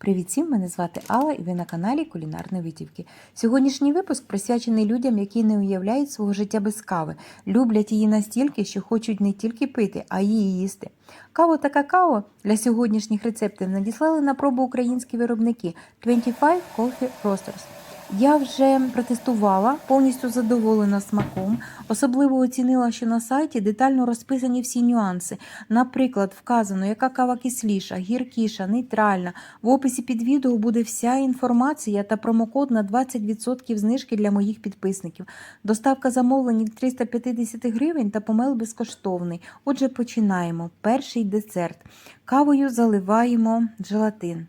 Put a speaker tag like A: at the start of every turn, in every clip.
A: Привіт всім! Мене звати Алла і ви на каналі Кулінарні Витівки. Сьогоднішній випуск присвячений людям, які не уявляють свого життя без кави, люблять її настільки, що хочуть не тільки пити, а її їсти. Каву та какао для сьогоднішніх рецептів надіслали на пробу українські виробники 25 Coffee Roasters. Я вже протестувала, повністю задоволена смаком. Особливо оцінила, що на сайті детально розписані всі нюанси. Наприклад, вказано, яка кава кисліша, гіркіша, нейтральна. В описі під відео буде вся інформація та промокод на 20% знижки для моїх підписників. Доставка замовлень від 350 гривень та помел безкоштовний. Отже, починаємо. Перший десерт. Кавою заливаємо желатин.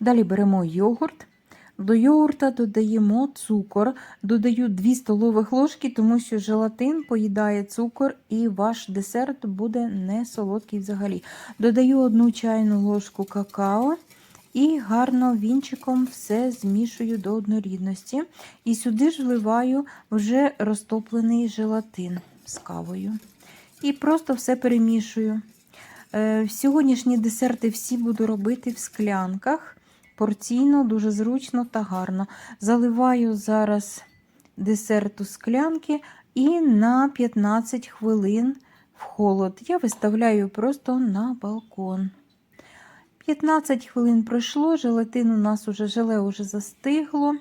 A: Далі беремо йогурт. До йогурта додаємо цукор, додаю 2 столових ложки, тому що желатин поїдає цукор і ваш десерт буде не солодкий взагалі. Додаю 1 чайну ложку какао і гарно вінчиком все змішую до однорідності. І сюди ж вливаю вже розтоплений желатин з кавою. І просто все перемішую. Е, Сьогоднішні десерти всі буду робити в склянках порційно, дуже зручно та гарно. Заливаю зараз десерт у склянки і на 15 хвилин в холод. Я виставляю просто на балкон. 15 хвилин пройшло, желатин у нас уже желе уже застигло.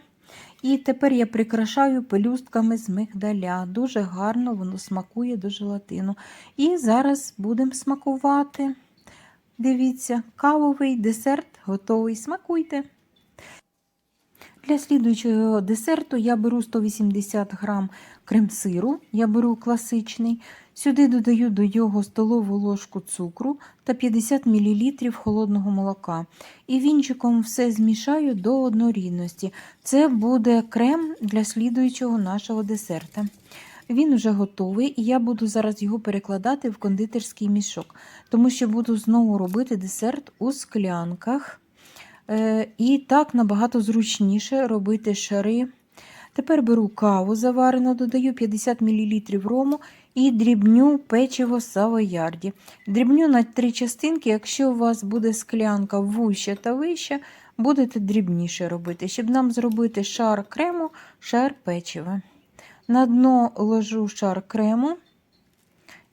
A: І тепер я прикрашаю пелюстками з мигдаля. Дуже гарно воно смакує до желатину. І зараз будемо смакувати. Дивіться, кавовий десерт готовий. Смакуйте. Для слідуючого десерту я беру 180 грам крем-сиру, я беру класичний. Сюди додаю до його столову ложку цукру та 50 мл холодного молока. І вінчиком все змішаю до однорідності. Це буде крем для слідуючого нашого десерта. Він вже готовий, і я буду зараз його перекладати в кондитерський мішок, тому що буду знову робити десерт у склянках. Е, І так набагато зручніше робити шари. Тепер беру каву заварену, додаю 50 мл рому і дрібню печиво савоярді. Дрібню на три частинки, якщо у вас буде склянка вуща та вища, будете дрібніше робити, щоб нам зробити шар крему, шар печива. На дно ложу шар крему,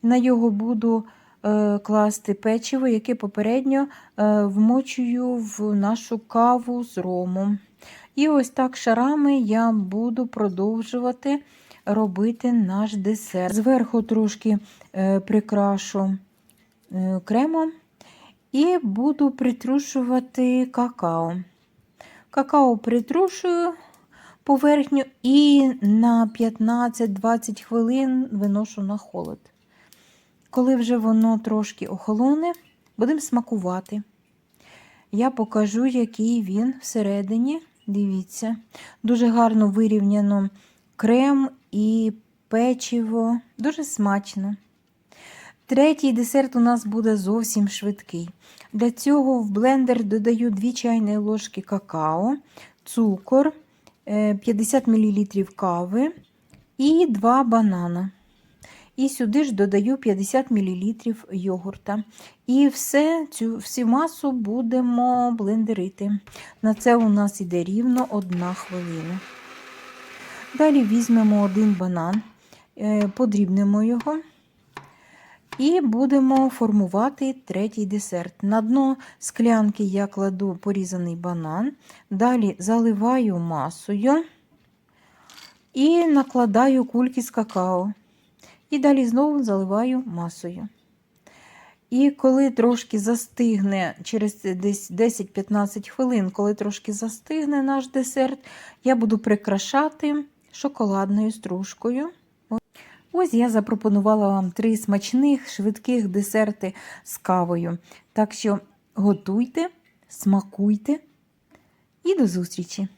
A: на його буду е, класти печиво, яке попередньо е, вмочую в нашу каву з ромом. І ось так шарами я буду продовжувати робити наш десерт. Зверху трошки е, прикрашу кремом і буду притрушувати какао. Какао притрушую поверхню і на 15-20 хвилин виношу на холод. Коли вже воно трошки охолоне, будемо смакувати. Я покажу, який він всередині. Дивіться, дуже гарно вирівняно крем і печиво, дуже смачно. Третій десерт у нас буде зовсім швидкий. Для цього в блендер додаю 2 чайні ложки какао, цукор. 50 мл кави і 2 банана. І сюди ж додаю 50 мл йогурта. І все, цю всю масу будемо блендерити. На це у нас іде рівно 1 хвилина. Далі візьмемо один банан, подрібнемо його. І будемо формувати третій десерт. На дно склянки я кладу порізаний банан, далі заливаю масою і накладаю кульки з какао. І далі знову заливаю масою. І коли трошки застигне, через десь 10-15 хвилин, коли трошки застигне наш десерт, я буду прикрашати шоколадною стружкою. Ось я запропонувала вам три смачних, швидких десерти з кавою. Так що готуйте, смакуйте і до зустрічі!